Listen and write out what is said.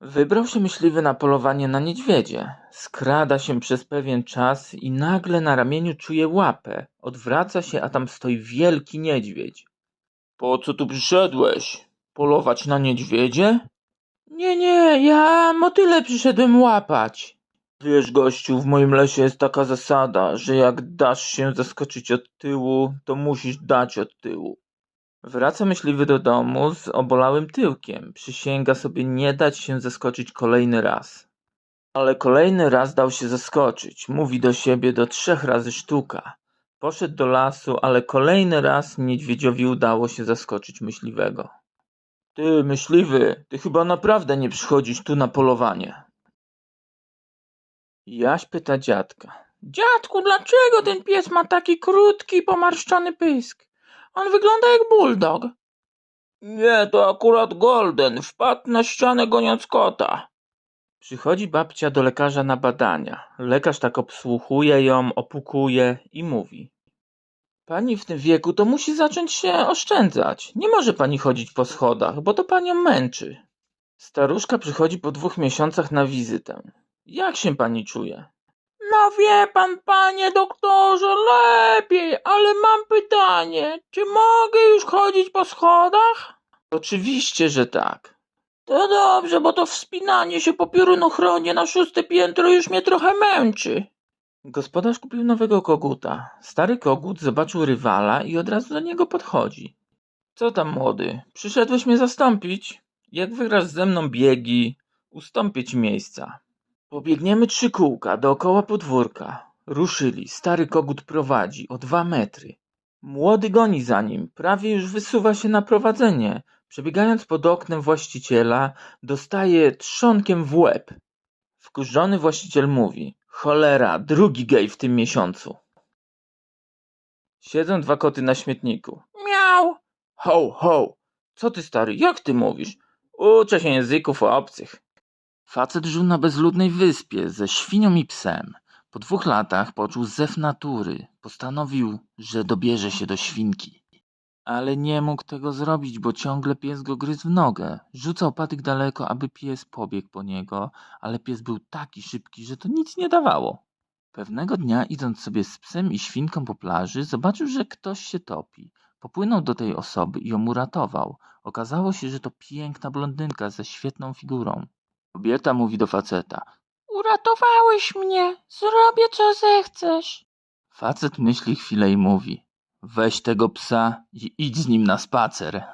Wybrał się myśliwy na polowanie na niedźwiedzie. Skrada się przez pewien czas i nagle na ramieniu czuje łapę. Odwraca się, a tam stoi wielki niedźwiedź. Po co tu przyszedłeś? Polować na niedźwiedzie? Nie, nie, ja motyle przyszedłem łapać. Wiesz, gościu, w moim lesie jest taka zasada, że jak dasz się zaskoczyć od tyłu, to musisz dać od tyłu. Wraca myśliwy do domu z obolałym tyłkiem. Przysięga sobie nie dać się zaskoczyć kolejny raz. Ale kolejny raz dał się zaskoczyć. Mówi do siebie do trzech razy sztuka. Poszedł do lasu, ale kolejny raz niedźwiedziowi udało się zaskoczyć myśliwego. Ty, myśliwy, ty chyba naprawdę nie przychodzisz tu na polowanie. Jaś pyta dziadka. Dziadku, dlaczego ten pies ma taki krótki, pomarszczony pysk? On wygląda jak bulldog. Nie, to akurat Golden. Wpadł na ścianę goniąc kota. Przychodzi babcia do lekarza na badania. Lekarz tak obsłuchuje ją, opukuje i mówi. Pani w tym wieku to musi zacząć się oszczędzać. Nie może pani chodzić po schodach, bo to panią męczy. Staruszka przychodzi po dwóch miesiącach na wizytę. Jak się pani czuje? No wie pan, panie doktorze, lepiej, ale mam pytanie. Czy mogę już chodzić po schodach? Oczywiście, że tak. To dobrze, bo to wspinanie się po piorunochronie na szóste piętro już mnie trochę męczy. Gospodarz kupił nowego koguta. Stary kogut zobaczył rywala i od razu do niego podchodzi. Co tam, młody? Przyszedłeś mnie zastąpić? Jak wygrasz ze mną biegi, ustąpię ci miejsca. Pobiegniemy trzy kółka dookoła podwórka. Ruszyli. Stary kogut prowadzi o dwa metry. Młody goni za nim. Prawie już wysuwa się na prowadzenie. Przebiegając pod oknem właściciela, dostaje trzonkiem w łeb. Wkurzony właściciel mówi: Cholera, drugi gej w tym miesiącu. Siedzą dwa koty na śmietniku. Miał! Ho, ho! Co ty stary, jak ty mówisz? Uczę się języków obcych. Facet żył na bezludnej wyspie ze świnią i psem. Po dwóch latach poczuł zew natury. Postanowił, że dobierze się do świnki. Ale nie mógł tego zrobić, bo ciągle pies go gryzł w nogę. Rzucał patyk daleko, aby pies pobiegł po niego, ale pies był taki szybki, że to nic nie dawało. Pewnego dnia, idąc sobie z psem i świnką po plaży, zobaczył, że ktoś się topi. Popłynął do tej osoby i ją uratował. Okazało się, że to piękna blondynka ze świetną figurą. Kobieta mówi do faceta. Uratowałeś mnie. Zrobię co zechcesz. Facet myśli chwilę i mówi. Weź tego psa i idź z nim na spacer.